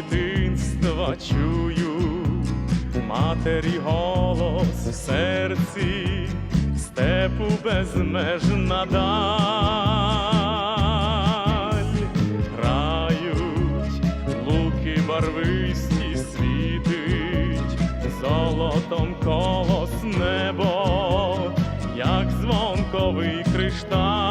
дитинства чую. Матері голос в серці, степу безмежна даль, грають луки барвисті світить, золотом колос небо, як дзвонковий кришталь,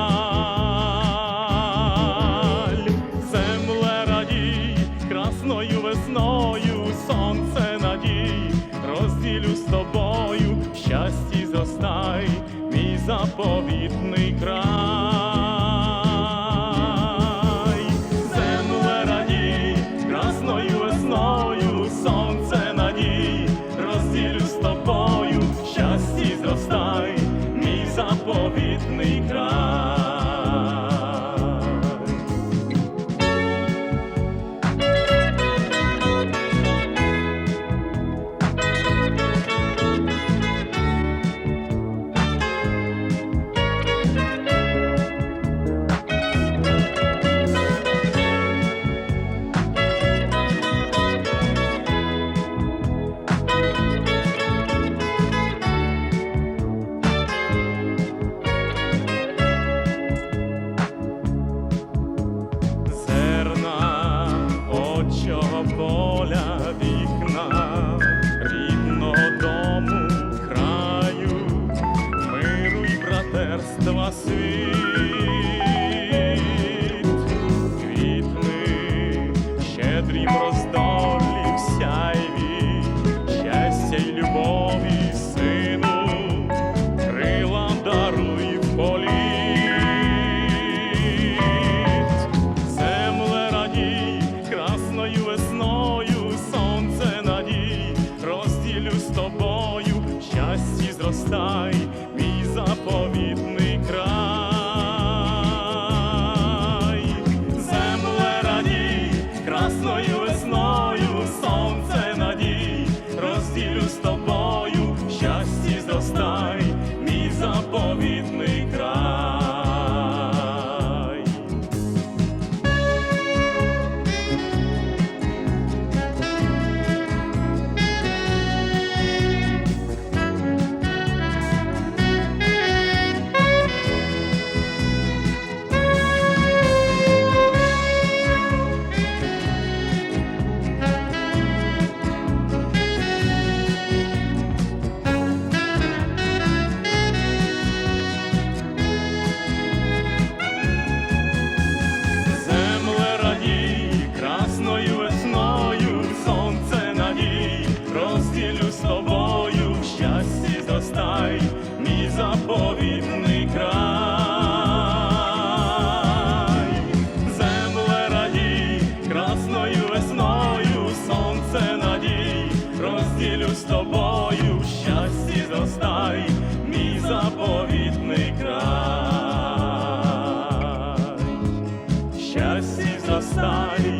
братерства світ, квітни, щедрім роздолі в сяйві, щастя й любові, сину, крила даруй в політ. Земле радій, красною весною, сонце надій, розділю з тобою, щасті зростай, розділю з мій заповітний край. Земле радій, красною весною, сонце надій, розділю з тобою, в щасті зростай, мій заповітний край. Щастя зростає мій